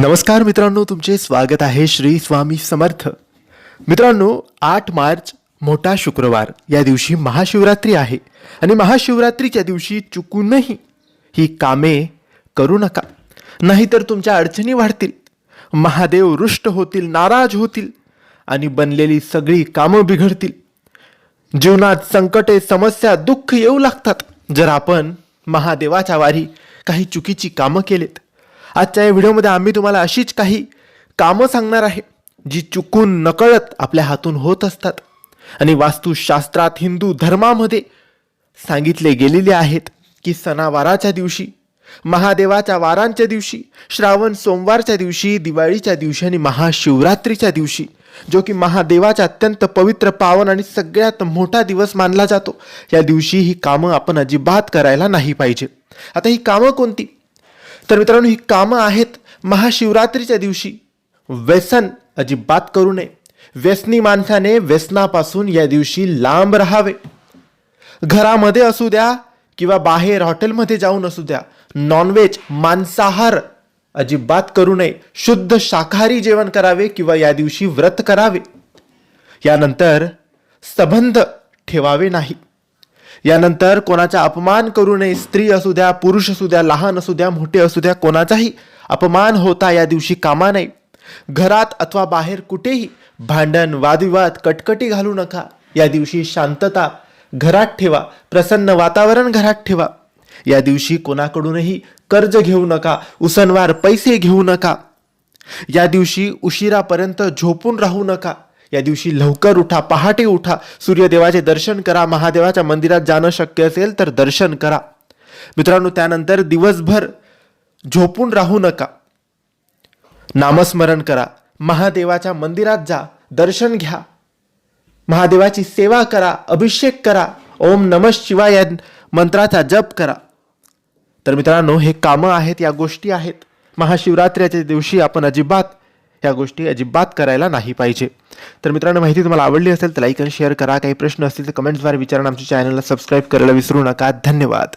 नमस्कार मित्रांनो तुमचे स्वागत आहे श्री स्वामी समर्थ. मित्रांनो आठ मार्च मोठा शुक्रवार. या दिवशी महाशिवरात्री आहे. आणि महाशिवरात्रीच्या दिवशी चुकूनही ही कामे करू नका. नाहीतर तुमच्या अडचणी वाढतील. महादेव रुष्ट होतील नाराज होतील आणि बनलेली सगळी कामं बिघडतील. जीवनात संकटे समस्या दुःख येऊ लागतात. जर आपण महादेवाच्या वारी काही चुकीची कामं केलेत आजच्या या व्हिडिओमध्ये आम्ही तुम्हाला अशीच काही कामं सांगणार आहे जी चुकून नकळत आपल्या हातून होत असतात. आणि वास्तुशास्त्रात हिंदू धर्मामध्ये सांगितले गेलेले आहेत की सणावाराच्या दिवशी महादेवाच्या वारांच्या दिवशी श्रावण सोमवारच्या दिवशी दिवाळीच्या दिवशी आणि महाशिवरात्रीच्या दिवशी जो की महादेवाचा अत्यंत पवित्र पावन आणि सगळ्यात मोठा दिवस मानला जातो या दिवशी ही कामं आपण अजिबात करायला नाही पाहिजे. आता ही कामं कोणती? तर मित्रांनो ही कामं आहेत महाशिवरात्रीच्या दिवशी. व्यसन अजिबात करू नये. व्यसनी माणसाने व्यसनापासून या दिवशी लांब राहावे. घरामध्ये असू द्या किंवा बाहेर हॉटेलमध्ये जाऊन असू द्या नॉनव्हेज मांसाहार अजिबात करू नये. शुद्ध शाकाहारी जेवण करावे किंवा या दिवशी व्रत करावे. यानंतर संबंध ठेवावे नाही. यानंतर कोणाचा अपमान करू नये स्त्री असू द्या पुरुष असू द्या लहान असू द्या मोठे असू द्या कोणाचाही अपमान होता या दिवशी कामा नये. घरात अथवा बाहेर कुठेही भांडण वादविवाद कटकटी घालू नका. या दिवशी शांतता घरात ठेवा प्रसन्न वातावरण घरात ठेवा. या दिवशी कोणाकडूनही कर्ज घेऊ नका उसनवार पैसे घेऊ नका. या दिवशी उशिरापर्यंत झोपून राहू नका. या दिवशी लवकर उठा पहाटे उठा सूर्यदेवाचे दर्शन करा महादेवाच्या मंदिरात जाणं शक्य असेल तर दर्शन करा. मित्रांनो त्यानंतर दिवसभर झोपून राहू नका. नामस्मरण करा. महादेवाच्या मंदिरात जा दर्शन घ्या. महादेवाची सेवा करा अभिषेक करा. ओम नम शिवाय या मंत्राचा जप करा. तर मित्रांनो हे कामं आहेत या गोष्टी आहेत. महाशिवरात्रीच्या दिवशी आपण अजिबात या गोष्टी अजिबात करायला नाही पाहिजे. तर मित्रांनो माहिती तुम्हाला आवडली असेल तर लाईक आणि शेअर करा. काही प्रश्न असतील तर कमेंट्सद्वारे विचारा आमच्या चॅनलला सबस्क्राईब करायला विसरू नका. धन्यवाद.